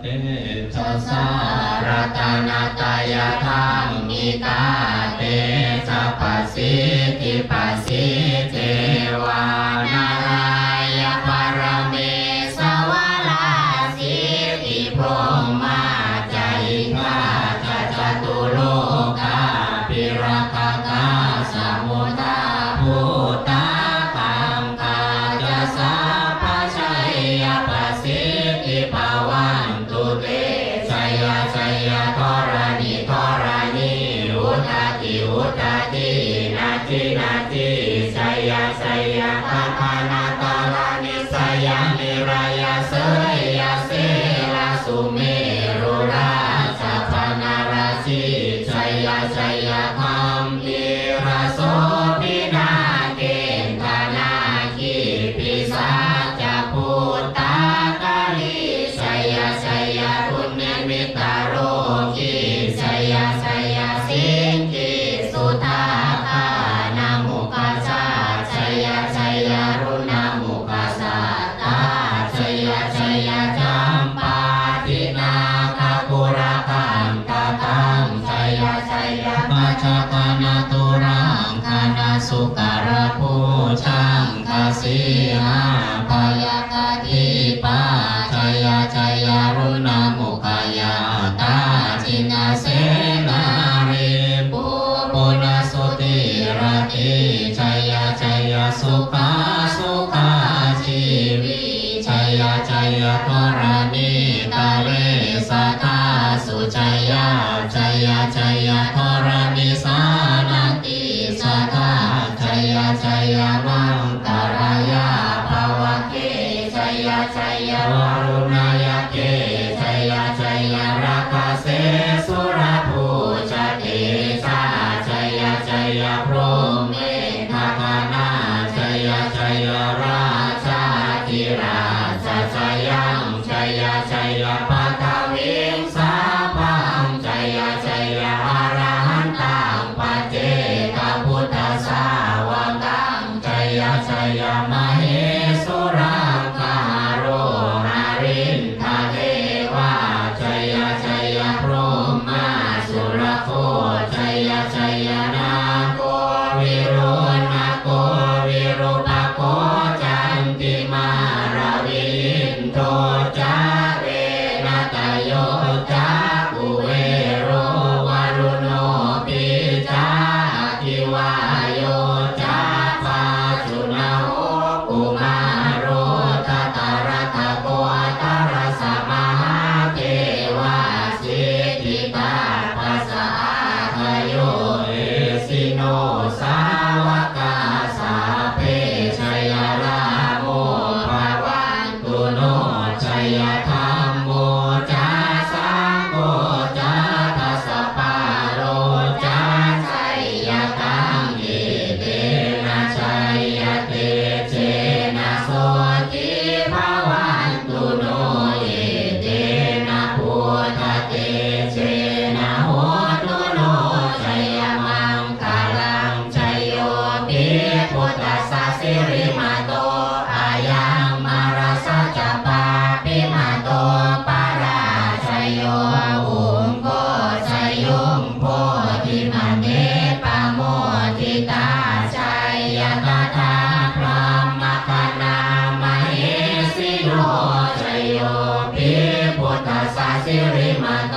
เตชัสสารตนาตายาธรรมิกาเตสปสิทิปสสิเทวา นาทีนาทีสยาสยาภาภานาตาลานิสยานิรายาเสยาเสลาสุเมรุราสะพนาราชีสยาสยาพามอิราโสปินาเกณฑานาคีปิสาจพุตตากาลีสยาสยาคุณเนมิตาโรคี ทุาชีวิชัยชัยกรณีตาเรสตาสุชัยชัยชัยกรณีสานันติสตาชัยชัยมังตารายาภาวะเกชัยชัยวารุณายเกชัยชัยราคาเสสุรภูชาเกชาชัยชัยพร โกชัยชัยนาโกวิโรนาโกวิรูปโกจันติมารวินโท องค์ก็ชยงโพธิมันเดปโมทิตาชัยยตาทาพรหมคณามเหสิโนชโยปิพุทธสสิริมโต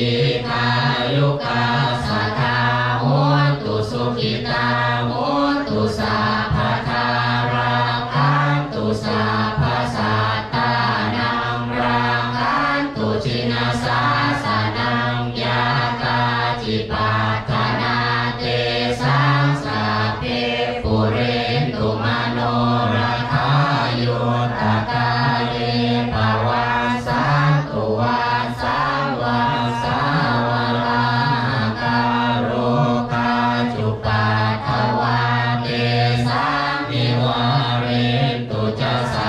ทิตายุกา เวตุจะส